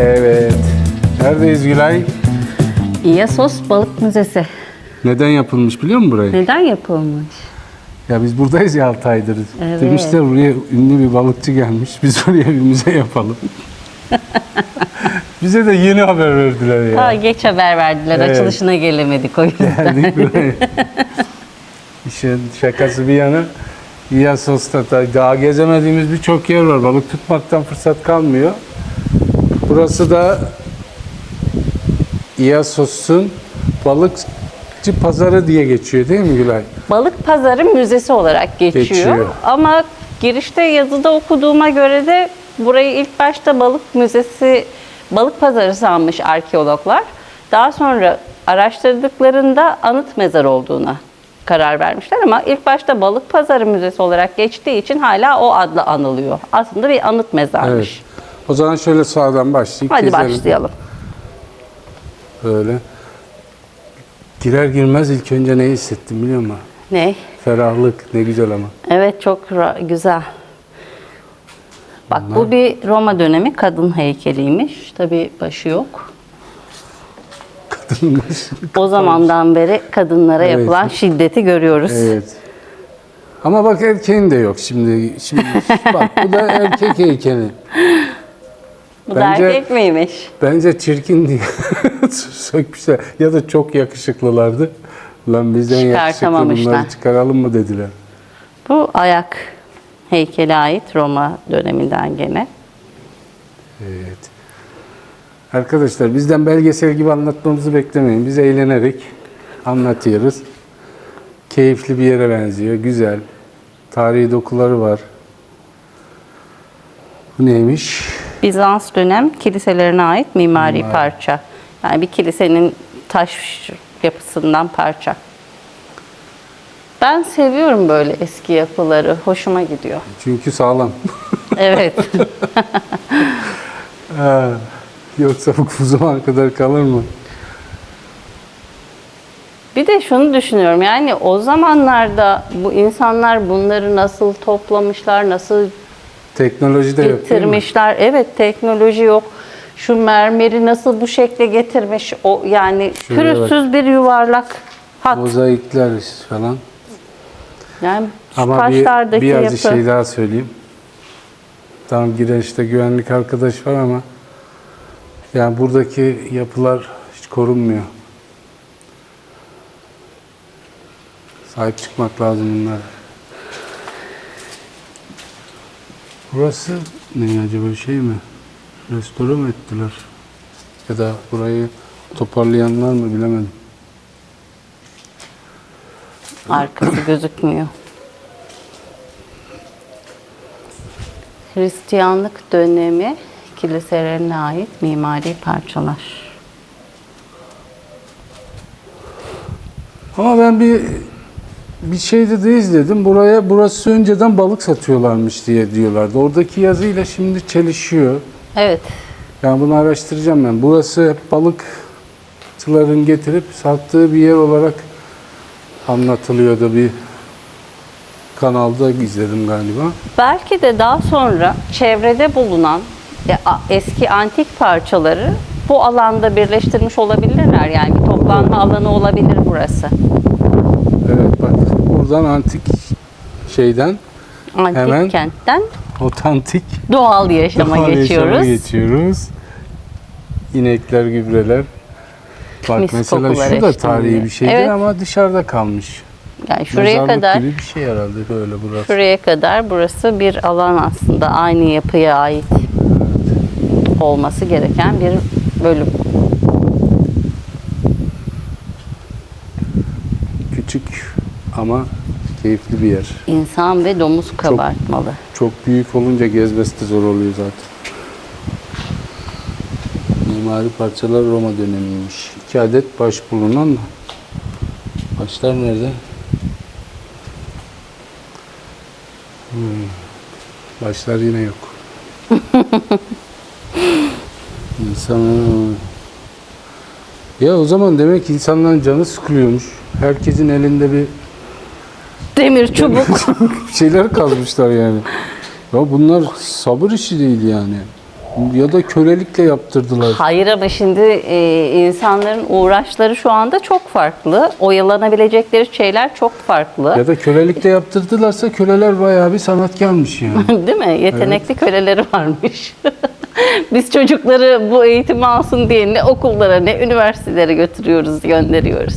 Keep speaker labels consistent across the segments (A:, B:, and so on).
A: Neredeyiz Gülay?
B: İyasos Balık Müzesi.
A: Neden yapılmış biliyor musun burayı?
B: Neden yapılmış?
A: Ya biz buradayız ya 6 aydır.
B: Evet.
A: Demişler buraya ünlü bir balıkçı gelmiş. Biz oraya bir müze yapalım. Bize de yeni haber verdiler ya.
B: Ha, geç haber verdiler.
A: Evet.
B: Açılışına gelemedik o yüzden.
A: Geldik buraya. İşin şakası bir yana. İyasos'ta da daha gezemediğimiz birçok yer var. Balık tutmaktan fırsat kalmıyor. Burası da İyasos'un balıkçı pazarı diye geçiyor değil mi Gülay?
B: Balık Pazarı Müzesi olarak geçiyor.
A: Geçiyor.
B: Ama girişte yazıda okuduğuma göre de burayı ilk başta Balık Müzesi, Balık Pazarı sanmış arkeologlar. Daha sonra araştırdıklarında anıt mezar olduğuna karar vermişler ama ilk başta Balık Pazarı Müzesi olarak geçtiği için hala o adla anılıyor. Aslında bir anıt mezarmış.
A: Evet. O zaman şöyle sağdan başlayıp
B: Hadi
A: gezelim.
B: başlayalım.
A: Böyle. Girer girmez ilk önce ne hissettim biliyor musun?
B: Ne?
A: Ferahlık ne güzel ama.
B: Evet çok güzel. Bak bu bir Roma dönemi kadın heykeliymiş. Tabii başı yok.
A: Kadınmış.
B: O zamandan beri kadınlara
A: Evet.
B: yapılan şiddeti görüyoruz.
A: Evet. Ama bak erkeğin de yok şimdi. Şimdi bak bu da erkek heykeli.
B: Bu da
A: Bence-
B: erkek miymiş?
A: Bence çirkin diye sökmüşler. Ya da çok yakışıklılardı. Lan bizden yakışıklı bunları çıkaralım mı dediler.
B: Bu ayak heykele ait Roma döneminden gene.
A: Evet. Arkadaşlar bizden belgesel gibi anlatmamızı beklemeyin. Biz eğlenerek anlatıyoruz. Keyifli bir yere benziyor. Güzel. Tarihi dokuları var. Bu neymiş?
B: Bizans dönem kiliselerine ait mimari
A: Mimari.
B: parça. Yani bir kilisenin taş yapısından parça. Ben seviyorum böyle eski yapıları. Hoşuma gidiyor.
A: Çünkü sağlam.
B: Evet.
A: Ha, Yoksa bu bu zamana kadar kalır mı?
B: Bir de şunu düşünüyorum yani o zamanlarda bu insanlar bunları nasıl toplamışlar, nasıl
A: Teknoloji de yok değil mi?
B: getirmişler. Evet teknoloji yok. Şu mermeri nasıl bu şekle getirmiş o yani
A: Şuraya
B: pürüzsüz bir yuvarlak hat.
A: Mozaikler falan.
B: Yani şu
A: Ama bir,
B: taşlardaki
A: bir
B: yapı.
A: az şey daha söyleyeyim. Tam girişte güvenlik arkadaş var ama yani buradaki yapılar hiç korunmuyor. Sahip çıkmak lazım bunlara. Burası ne acaba şey mi? Restore mu ettiler? Ya da burayı toparlayanlar mı bilemedim.
B: Arkası gözükmüyor. Hristiyanlık dönemi kiliselerine ait mimari parçalar.
A: Ama ben bir bir şeyde de izledim. Buraya burası önceden balık satıyorlarmış diye diyorlardı. Oradaki yazıyla şimdi çelişiyor.
B: Evet.
A: Yani bunu araştıracağım ben. Burası hep balıkçıların getirip sattığı bir yer olarak anlatılıyordu bir kanalda izledim galiba.
B: Belki de daha sonra çevrede bulunan e, eski antik parçaları bu alanda birleştirmiş olabilirler. Yani bir toplanma alanı olabilir burası.
A: Evet bak buradan antik şeyden
B: Antik
A: Hemen
B: kentten
A: otantik
B: doğal yaşama
A: doğal yaşama
B: geçiyoruz.
A: geçiyoruz. İnekler, gübreler. Bak
B: Mis
A: mesela şu da tarihi bir şeydir
B: Evet.
A: ama dışarıda kalmış.
B: Yani şuraya
A: Mezarlık
B: kadar
A: gibi bir şey herhalde böyle burası.
B: şuraya kadar burası bir alan aslında aynı yapıya ait olması gereken bir bölüm.
A: Küçük ama keyifli bir yer.
B: İnsan ve domuz kabartmalı.
A: Çok büyük olunca gezmesi de zor oluyor zaten. Mimari parçalar Roma dönemiymiş. İki adet baş bulunan da. Başlar nerede? Hmm. Başlar yine yok. İnsan... Ya o zaman demek insanların canı sıkılıyormuş. Herkesin elinde bir
B: Demir çubuk.
A: bir şeyler kazmışlar yani. Ya bunlar sabır işi değil yani. Ya da kölelikle yaptırdılar.
B: Hayır ama şimdi e, insanların uğraşları şu anda çok farklı. Oyalanabilecekleri şeyler çok farklı.
A: Ya da kölelikle yaptırdılarsa köleler bayağı bir sanatkarmış yani.
B: Değil mi? Yetenekli köleleri varmış. Biz çocukları bu eğitimi alsın diye ne okullara ne üniversitelere götürüyoruz, gönderiyoruz.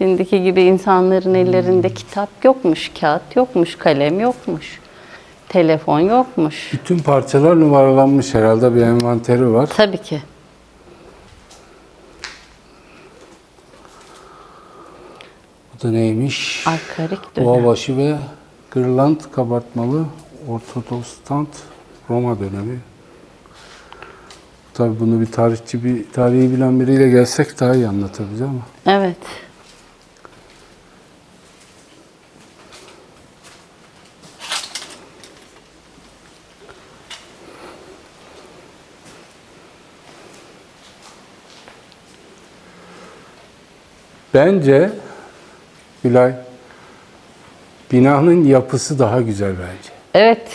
B: Şimdiki gibi insanların ellerinde kitap yokmuş, kağıt yokmuş, kalem yokmuş, telefon yokmuş.
A: Bütün parçalar numaralanmış herhalde bir envanteri var.
B: Tabii ki.
A: Bu da neymiş?
B: Arkaik dönem.
A: Boğabaşı ve Kırland kabartmalı Ortodostant Roma dönemi. Tabii bunu bir tarihçi, bir tarihi bilen biriyle gelsek daha iyi anlatır bize ama.
B: Evet.
A: Bence Gülay binanın yapısı daha güzel bence.
B: Evet.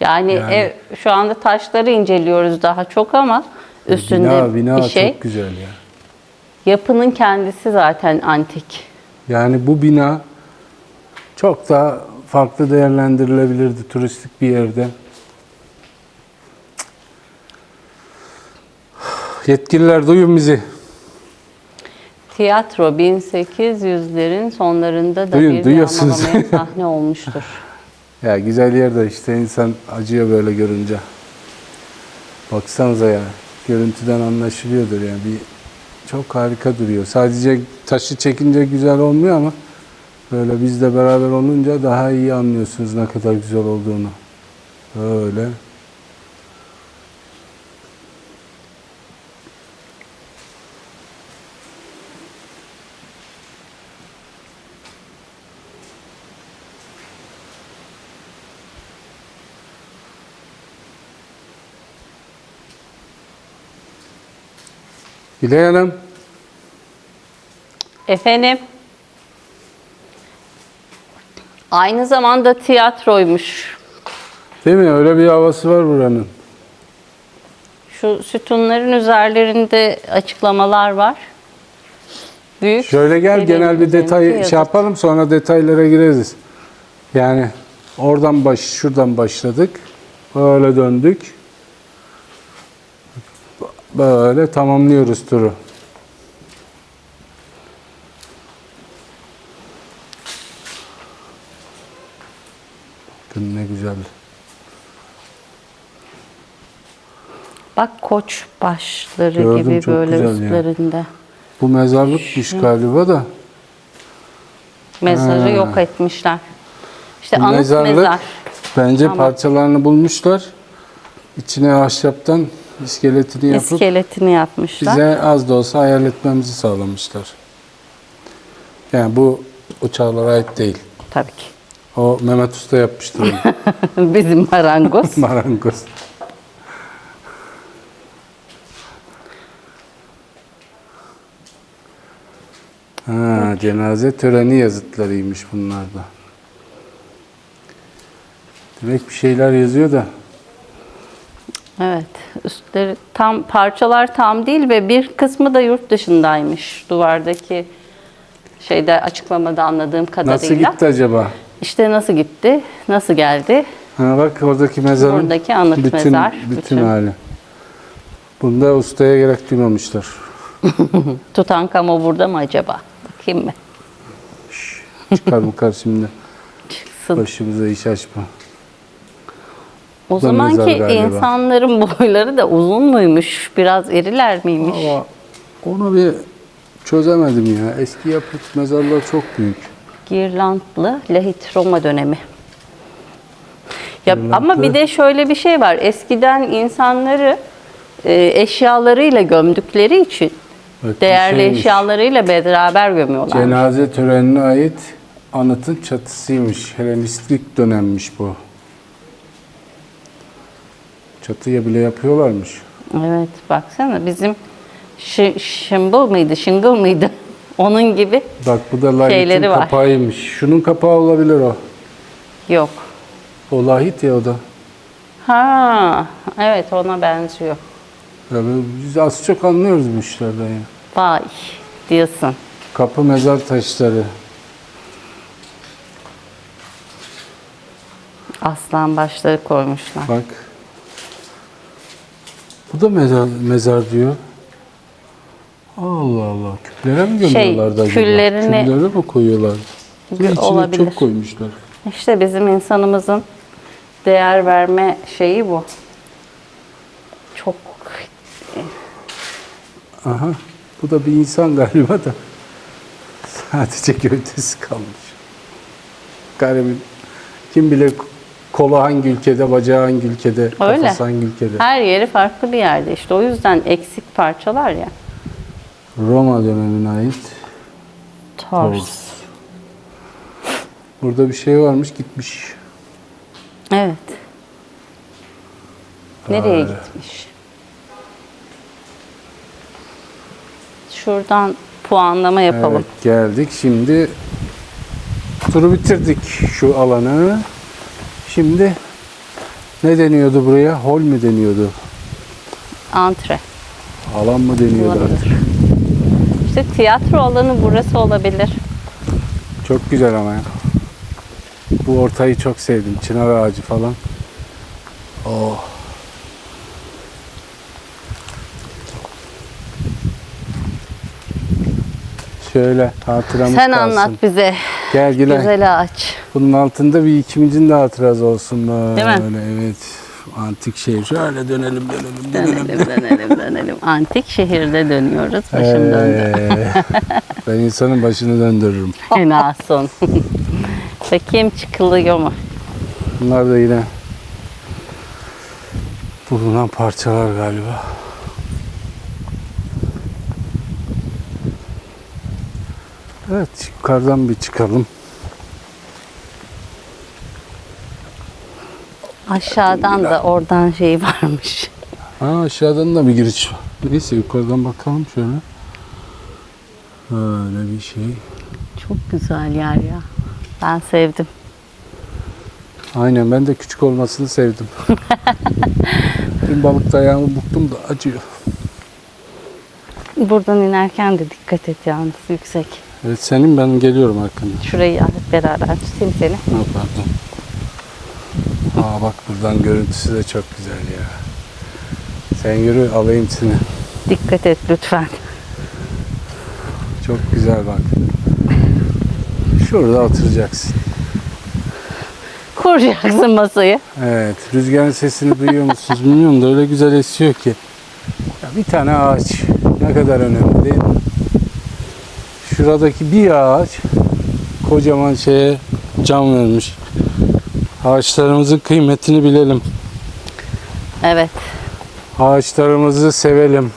B: Yani,
A: Yani-
B: ev, şu anda taşları inceliyoruz daha çok ama üstünde
A: bina, bina
B: bir şey.
A: çok güzel ya.
B: Yapının kendisi zaten antik.
A: Yani bu bina çok daha farklı değerlendirilebilirdi turistik bir yerde. Yetkililer duyun bizi.
B: Tiyatro 1800'lerin sonlarında da
A: Duyun,
B: bir
A: duyuyorsunuz.
B: yağmalamaya sahne olmuştur.
A: Ya güzel yerde işte insan acıyor böyle görünce. Baksanıza ya. Görüntüden anlaşılıyordur yani. Bir çok harika duruyor. Sadece taşı çekince güzel olmuyor ama böyle bizle beraber olunca daha iyi anlıyorsunuz ne kadar güzel olduğunu. Böyle. Gülay Hanım.
B: Efendim? Aynı zamanda tiyatroymuş.
A: Değil mi? Öyle bir havası var buranın.
B: Şu sütunların üzerlerinde açıklamalar var. Büyük.
A: Şöyle gel genel bir detay şey yapalım sonra detaylara gireriz. Yani oradan baş şuradan başladık. Böyle döndük. Böyle tamamlıyoruz turu. Bakın ne güzel.
B: Bak koç başları
A: Gördüm,
B: gibi böyle üstlerinde.
A: Bu mezarlıkmış galiba da.
B: Mezarı
A: Ha.
B: yok etmişler. İşte
A: Bu
B: anıt
A: mezarlık
B: mezar.
A: bence
B: Tamam.
A: parçalarını bulmuşlar. İçine ahşaptan iskeletini yapıp
B: İskeletini yapmışlar.
A: bize az da olsa hayal etmemizi sağlamışlar. Yani bu uçaklara ait değil.
B: Tabii ki.
A: O Mehmet Usta yapmıştır onu.
B: Bizim marangoz.
A: marangoz. Ha, cenaze töreni yazıtlarıymış bunlar da. Demek bir şeyler yazıyor da.
B: Evet. Üstleri tam parçalar tam değil ve bir kısmı da yurt dışındaymış. Duvardaki şeyde açıklamada anladığım kadarıyla.
A: Nasıl gitti acaba?
B: İşte nasıl gitti? Nasıl geldi?
A: Ha bak oradaki mezarın
B: Oradaki anıt
A: bütün,
B: mezar,
A: bütün,
B: bütün.
A: hali. Bunda ustaya gerek duymamışlar.
B: Tutankamon burada mı acaba? Bakayım mı?
A: Çıkar mı şimdi
B: Çıksın.
A: başımıza iş açma.
B: O zamanki insanların boyları da uzun muymuş? Biraz eriler miymiş?
A: Ama onu bir çözemedim ya. Eski yapıt mezarlar çok büyük.
B: Girlandlı Lahit Roma dönemi. Ya
A: Girlandlı.
B: ama bir de şöyle bir şey var. Eskiden insanları e, eşyalarıyla gömdükleri için
A: bir
B: değerli
A: şeymiş.
B: eşyalarıyla beraber gömüyorlar.
A: Cenaze törenine ait anıtın çatısıymış. Helenistik dönemmiş bu. Çatıya bile yapıyorlarmış.
B: Evet baksana bizim şi, şımbıl mıydı, şıngıl mıydı? Onun gibi
A: Bak bu da Light'in
B: Şeyleri var.
A: kapağıymış. Şunun kapağı olabilir o.
B: yok.
A: O lahit ya o da.
B: Ha, evet ona benziyor.
A: Ya biz az çok anlıyoruz bu işlerden ya.
B: Vay diyorsun.
A: Kapı mezar taşları.
B: Aslan başları koymuşlar.
A: Bak. Bu da mezar, mezar diyor. Allah Allah. Küplere mi gömüyorlardı acaba?
B: Şey, küllerini-
A: Küllere mi koyuyorlar? De içine
B: Olabilir.
A: çok koymuşlar.
B: İşte bizim insanımızın değer verme şeyi bu. Çok
A: Aha. Bu da bir insan galiba da. Sadece gövdesi kalmış. Garibim. Kim bilir kolu hangi ülkede, bacağı hangi ülkede,
B: Öyle.
A: kafası hangi ülkede.
B: her yeri farklı bir yerde işte. O yüzden eksik parçalar ya.
A: Roma dönemine ait.
B: Tors.
A: Burada bir şey varmış gitmiş.
B: Evet. Nereye
A: Öyle.
B: gitmiş? Şuradan puanlama yapalım.
A: Evet geldik. Şimdi turu bitirdik şu alanı. Şimdi ne deniyordu buraya? Hol mü deniyordu?
B: Antre.
A: Alan mı deniyordu
B: Olabilir.
A: artık?
B: İşte tiyatro alanı burası olabilir.
A: Çok güzel ama ya. Bu ortayı çok sevdim. Çınar ağacı falan. Oh. Şöyle hatıramız
B: Sen
A: kalsın.
B: anlat bize.
A: Gel Gülay.
B: Güzel ağaç.
A: Bunun altında bir ikimizin de hatırası olsun böyle.
B: Değil mi?
A: Evet. Antik şehir. Şöyle dönelim dönelim dönelim.
B: Dönelim, dönelim, dönelim. Antik şehirde dönüyoruz. Başım döndü.
A: Ee, ben insanın başını döndürürüm.
B: Fena son. Bakayım çıkılıyor mu?
A: Bunlar da yine bulunan parçalar galiba. Evet yukarıdan bir çıkalım.
B: Aşağıdan da oradan şey varmış.
A: Ha aşağıdan da bir giriş var. Neyse yukarıdan bakalım şöyle. Öyle bir şey.
B: Çok güzel yer ya. Ben sevdim.
A: Aynen ben de küçük olmasını sevdim. Dün balıkta ayağımı buktum da acıyor.
B: Buradan inerken de dikkat et yalnız yüksek.
A: Evet senin ben geliyorum arkandan.
B: Şurayı hep beraber tutayım seni.
A: Ha, pardon. Aa bak buradan görüntüsü de çok güzel ya. Sen yürü alayım seni.
B: Dikkat et lütfen.
A: Çok güzel bak. Şurada oturacaksın.
B: Kuracaksın masayı.
A: Evet, rüzgarın sesini duyuyor musunuz bilmiyorum da öyle güzel esiyor ki. Ya bir tane ağaç ne kadar önemli değil mi? Şuradaki bir ağaç kocaman şeye can vermiş. Ağaçlarımızın kıymetini bilelim.
B: Evet.
A: Ağaçlarımızı sevelim.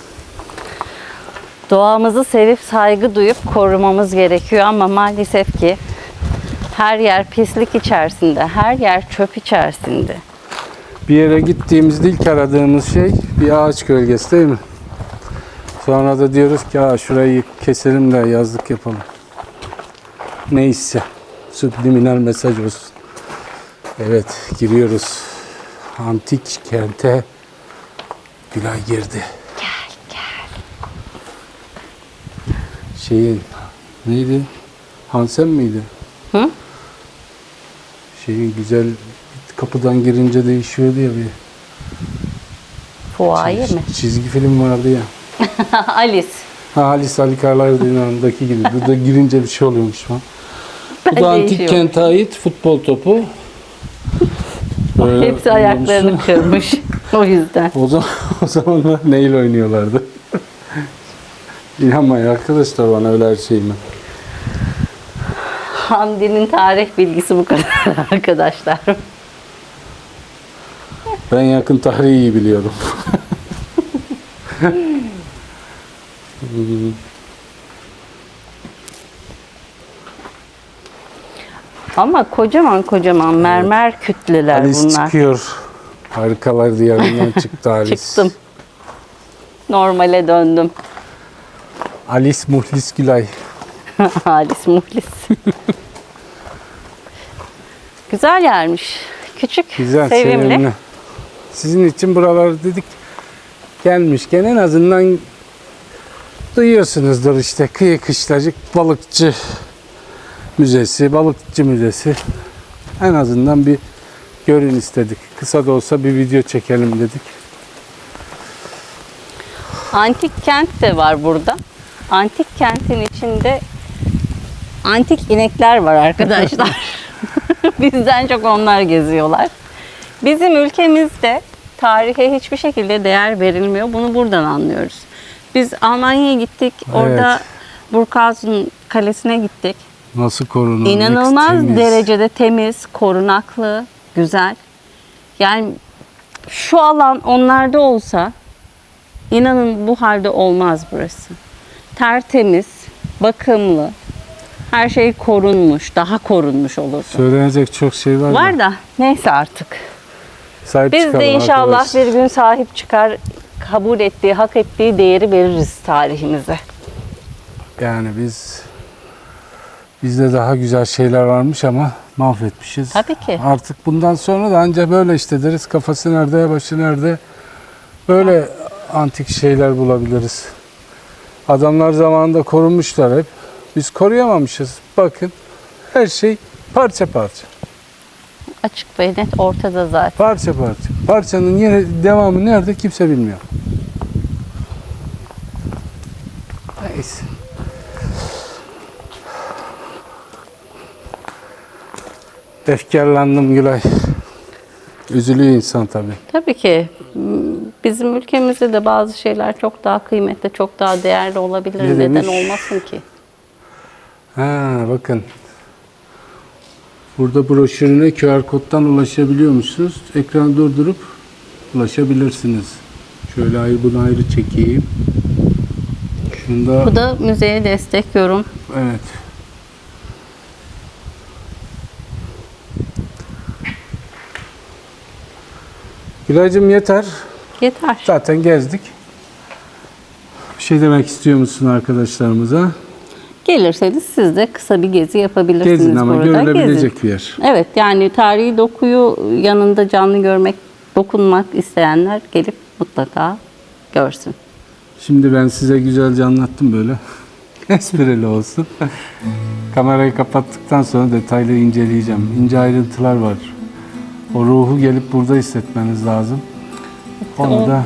B: Doğamızı sevip saygı duyup korumamız gerekiyor ama maalesef ki her yer pislik içerisinde, her yer çöp içerisinde.
A: Bir yere gittiğimizde ilk aradığımız şey bir ağaç gölgesi değil mi? Sonra da diyoruz ki şurayı keselim de yazlık yapalım. Neyse. Subliminal mesaj olsun. Evet giriyoruz. Antik kente Gülay girdi.
B: Gel gel.
A: Şeyin neydi? Hansen miydi?
B: Hı?
A: Şeyin güzel kapıdan girince değişiyordu ya bir
B: Fuaye mi?
A: çizgi film vardı ya.
B: Alice.
A: Ha Halis Ali Karlar'daki gibi. Burada girince bir şey oluyormuş falan. Bu da antik
B: değişiyorum.
A: kente ait futbol topu. Böyle
B: Hepsi ayaklarını
A: oynuyorsun.
B: kırmış. o yüzden.
A: O zaman o zamanlar neyle oynuyorlardı? İnanmayın arkadaşlar bana öyle her şeyime.
B: Hamdi'nin tarih bilgisi bu kadar arkadaşlar.
A: Ben yakın tarihi iyi biliyorum.
B: Ama kocaman kocaman mermer kütleler
A: Alice
B: bunlar.
A: çıkıyor. Harikalar diyarından çıktı Alice.
B: Çıktım. Normale döndüm.
A: Alice Muhlis Gülay.
B: Halis muhlis. Güzel yermiş. Küçük,
A: Güzel,
B: sevimli.
A: sevimli. Sizin için buralar dedik gelmişken en azından duyuyorsunuzdur işte kıyı kışlacık balıkçı müzesi, balıkçı müzesi. En azından bir görün istedik. Kısa da olsa bir video çekelim dedik.
B: Antik kent de var burada. Antik kentin içinde antik inekler var arkadaşlar. Bizden çok onlar geziyorlar. Bizim ülkemizde tarihe hiçbir şekilde değer verilmiyor. Bunu buradan anlıyoruz. Biz Almanya'ya gittik. Orada Burghausen Kalesi'ne gittik.
A: Nasıl korunur?
B: İnanılmaz derecede temiz, korunaklı, güzel. Yani şu alan onlarda olsa inanın bu halde olmaz burası. Tertemiz, bakımlı, her şey korunmuş, daha korunmuş olurdu.
A: Söylenecek çok şey var,
B: Var
A: da.
B: da neyse artık.
A: Sahip
B: Biz
A: çıkalım
B: de inşallah
A: arkadaşlar.
B: bir gün sahip çıkar, kabul ettiği, hak ettiği değeri veririz tarihimize.
A: Yani biz bizde daha güzel şeyler varmış ama mahvetmişiz.
B: Tabii ki.
A: Artık bundan sonra da ancak böyle işte deriz kafası nerede, başı nerede. Böyle antik şeyler bulabiliriz. Adamlar zamanında korumuşlar hep. Biz koruyamamışız. Bakın her şey parça parça.
B: Açık ve net ortada zaten.
A: Parça parça. Parçanın yeri devamı nerede kimse bilmiyor. Neyse. Efkarlandım Gülay. Üzülüyor insan tabii.
B: Tabii ki bizim ülkemizde de bazı şeyler çok daha kıymetli, çok daha değerli olabilir.
A: Ne
B: Neden
A: demiş?
B: olmasın ki?
A: Ha bakın. Burada broşürüne QR koddan ulaşabiliyormuşsunuz. Ekranı durdurup ulaşabilirsiniz. Şöyle ayrı bunu ayrı çekeyim. Şunda
B: Bu da müzeye destek yorum.
A: evet. Gülaycığım yeter.
B: Yeter.
A: Zaten gezdik. Bir şey demek istiyor musun arkadaşlarımıza?
B: Gelirseniz siz de kısa bir gezi yapabilirsiniz
A: Gezin ama
B: burada.
A: görülebilecek
B: Gezin.
A: bir yer.
B: Evet yani tarihi dokuyu yanında canlı görmek, dokunmak isteyenler gelip mutlaka görsün.
A: Şimdi ben size güzelce anlattım böyle. Esprili olsun. Kamerayı kapattıktan sonra detaylı inceleyeceğim. İnce ayrıntılar var. O ruhu gelip burada hissetmeniz lazım. Onu da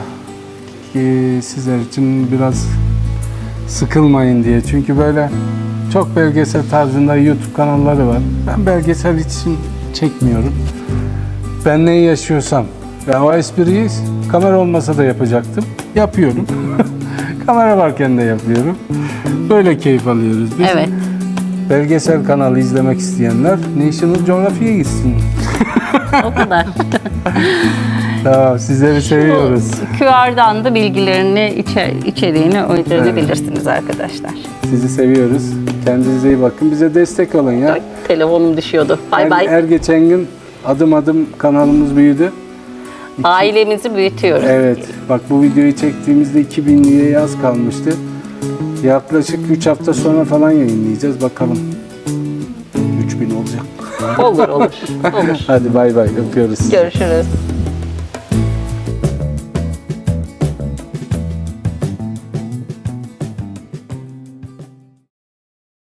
A: ki sizler için biraz sıkılmayın diye. Çünkü böyle çok belgesel tarzında YouTube kanalları var. Ben belgesel için çekmiyorum. Ben neyi yaşıyorsam ben o espriyi kamera olmasa da yapacaktım. Yapıyorum. kamera varken de yapıyorum. Böyle keyif alıyoruz biz.
B: Evet.
A: Belgesel kanalı izlemek isteyenler National Geographic'e gitsin.
B: O kadar.
A: Tamam, sizleri seviyoruz.
B: QR'dan da bilgilerini, içe, içeriğini öğrenebilirsiniz arkadaşlar.
A: Sizi seviyoruz. Kendinize iyi bakın. Bize destek olun ya.
B: Ay, telefonum düşüyordu. Bay bay.
A: her geçen gün adım adım kanalımız büyüdü.
B: Ailemizi büyütüyoruz.
A: Evet. Bak bu videoyu çektiğimizde 2000 liraya az kalmıştı. Yaklaşık 3 hafta sonra falan yayınlayacağız. Bakalım. 3000 olacak.
B: Olur olur. Olur.
A: Hadi bay bay. Öpüyoruz.
B: Görüşürüz.